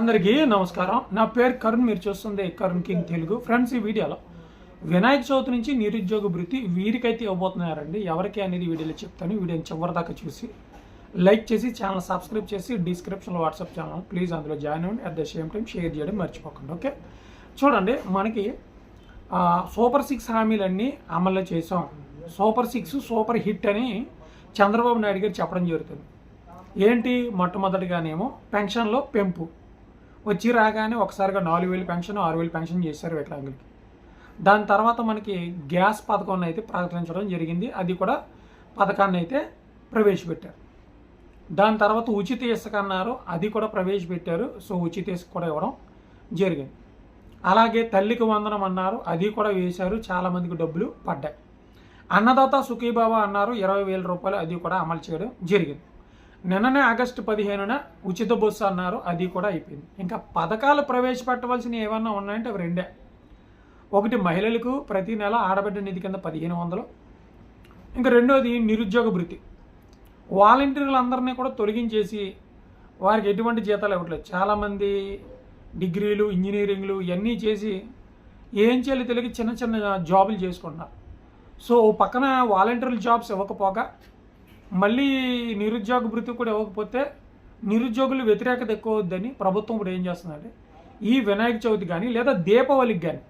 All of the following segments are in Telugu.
అందరికీ నమస్కారం. నా పేరు కరుణ్ మీరు చూస్తుంది కరుణ్ కింగ్ తెలుగు. ఫ్రెండ్స్ ఈ వీడియోలో వినాయక చవితి నుంచి నిరుద్యోగ భృతి వీరికైతే ఇవ్వబోతున్నారండి. ఎవరికి అనేది వీడియోలో చెప్తాను. వీడియోని చివరి దాకా చూసి లైక్ చేసి ఛానల్ సబ్స్క్రైబ్ చేసి డిస్క్రిప్షన్లో వాట్సాప్ ఛానల్ ప్లీజ్ అందులో జాయిన్ అవ్వండి. At the same time share చేయడం మర్చిపోకండి. ఓకే? చూడండి మనకి సూపర్ సిక్స్ హామీలన్నీ అమలు చేసాం సూపర్ సిక్స్ సూపర్ హిట్ అని చంద్రబాబు నాయుడు గారు చెప్పడం జరుగుతుంది. ఏంటి? మొట్టమొదటిగానేమో పెన్షన్లో పెంపు. వచ్చి రాగానే ఒకసారిగా నాలుగు వేలు పెన్షన్ ఆరు వేలు పెన్షన్ చేశారు వికలాంగులకి దాని తర్వాత మనకి గ్యాస్ పథకాన్ని అయితే ప్రకటించడం జరిగింది. అది కూడా పథకాన్ని అయితే ప్రవేశపెట్టారు. దాని తర్వాత ఉచిత ఇసుక అన్నారు. అది కూడా ప్రవేశపెట్టారు. సో ఉచిత ఇసుక కూడా ఇవ్వడం జరిగింది. అలాగే తల్లికి వందనం అన్నారు. అది కూడా వేశారు. చాలామందికి డబ్బులు పడ్డాయి. అన్నదాత సుఖీబాబా అన్నారు. ఇరవై వేల రూపాయలు అది కూడా అమలు చేయడం జరిగింది. నిన్ననే ఆగస్టు పదిహేనున ఉచిత బస్సు అన్నారు. అది కూడా అయిపోయింది. ఇంకా పథకాలు ప్రవేశపెట్టవలసినవి ఏమన్నా ఉన్నాయంటే అవి రెండే. ఒకటి మహిళలకు ప్రతి నెల ఆడబిడ్డ నిధి కింద పదిహేను వందలు. ఇంకా రెండోది నిరుద్యోగ భృతి. వాలంటీర్లందరినీ కూడా తొలగించేసి వారికి ఎటువంటి జీతాలు ఇవ్వట్లేదు. చాలామంది డిగ్రీలు ఇంజనీరింగ్లు ఇవన్నీ చేసి ఏం చేయాలి తెలియక చిన్న చిన్న జాబులు చేసుకుంటున్నారు. సో పక్కన వాలంటీర్ల జాబ్స్ ఇవ్వకపోగా మళ్ళీ నిరుద్యోగ భృతి కూడా ఇవ్వకపోతే నిరుద్యోగులు వ్యతిరేకత ఎక్కువ వద్దని ప్రభుత్వం ఇప్పుడు ఏం చేస్తుందంటే ఈ వినాయక చవితి కానీ లేదా దీపావళికి కానీ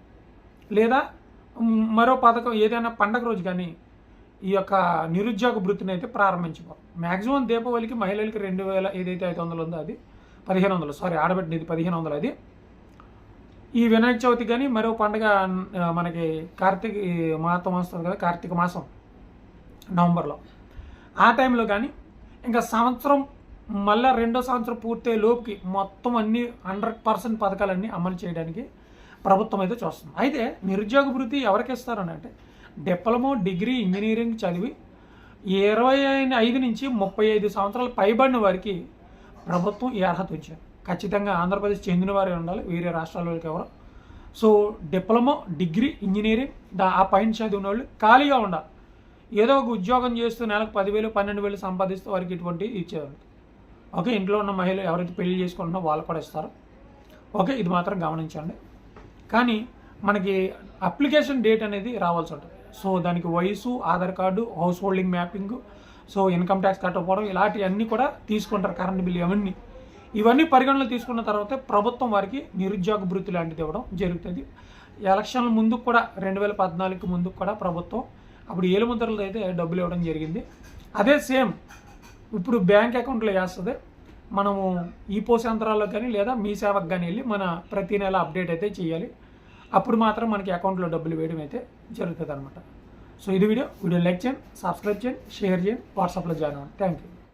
లేదా మరో పథకం ఏదైనా పండగ రోజు కానీ ఈ యొక్క నిరుద్యోగ భృతిని అయితే ప్రారంభించుకో. మ్యాక్సిమం దీపావళికి మహిళలకి రెండు వేల ఏదైతే ఐదు వందలు ఉందో అది పదిహేను వందలు సారీ ఆడబెట్టిన ఇది పదిహేను వందలు అది. ఈ వినాయక చవితి కానీ మరో పండగ మనకి కార్తీక ఈ మాసం వస్తుంది కదా కార్తీక మాసం నవంబర్లో. ఆ టైంలో కానీ ఇంకా సంవత్సరం మళ్ళీ రెండో సంవత్సరం పూర్తయ్యే లోపుకి మొత్తం అన్ని హండ్రెడ్ పర్సెంట్ పథకాలన్నీ అమలు చేయడానికి ప్రభుత్వం అయితే చూస్తుంది. అయితే నిరుద్యోగ వృత్తి ఎవరికి ఇస్తారని అంటే డిప్లొమో డిగ్రీ ఇంజనీరింగ్ చదివి ఇరవై ఐదు నుంచి ముప్పై ఐదు సంవత్సరాలు పైబడిన వారికి ప్రభుత్వం ఈ అర్హత ఇచ్చారు. ఖచ్చితంగా ఆంధ్రప్రదేశ్ చెందిన వారే ఉండాలి వేరే రాష్ట్రాల వాళ్ళకి ఎవరు. సో డిప్లొమో డిగ్రీ ఇంజనీరింగ్ ఆ పైన చదివిన వాళ్ళు ఖాళీగా ఉండాలి. ఏదో ఒక ఉద్యోగం చేస్తూ నెలకు పదివేలు పన్నెండు వేలు సంపాదిస్తూ వారికి ఇటువంటి ఇచ్చేవారు ఓకే ఇంట్లో ఉన్న మహిళలు ఎవరైతే పెళ్ళి చేసుకుంటున్నారో వాళ్ళు కూడా ఇస్తారు. ఓకే ఇది మాత్రం గమనించండి. కానీ మనకి అప్లికేషన్ డేట్ అనేది రావాల్సి ఉంటుంది. సో దానికి వయసు Aadhaar card house holding mapping so income tax కట్టకపోవడం ఇలాంటివన్నీ కూడా తీసుకుంటారు కరెంట్ బిల్ ఇవన్నీ. ఇవన్నీ పరిగణలో తీసుకున్న తర్వాత ప్రభుత్వం వారికి నిరుద్యోగ భృతి లాంటిది ఇవ్వడం జరుగుతుంది. ఎలక్షన్ల ముందుకు కూడా రెండు వేల పద్నాలుగు ముందుకు కూడా ప్రభుత్వం అప్పుడు ఏలుముద్రలతో అయితే డబ్బులు ఇవ్వడం జరిగింది. అదే సేమ్ ఇప్పుడు బ్యాంక్ అకౌంట్లో వేస్తుంది మనము ఈ పోసంతరాల్లో కానీ లేదా మీ సేవకు కానీ వెళ్ళి మన ప్రతి నెల అప్డేట్ అయితే చేయాలి. అప్పుడు మాత్రం మనకి అకౌంట్లో డబ్బులు వేయడం అయితే జరుగుతుంది అనమాట సో ఇది వీడియో. వీడియో లైక్ చేయండి సబ్స్క్రైబ్ చేయండి షేర్ చేయండి వాట్సాప్లో జాయిన్ అవ్వండి. Thank you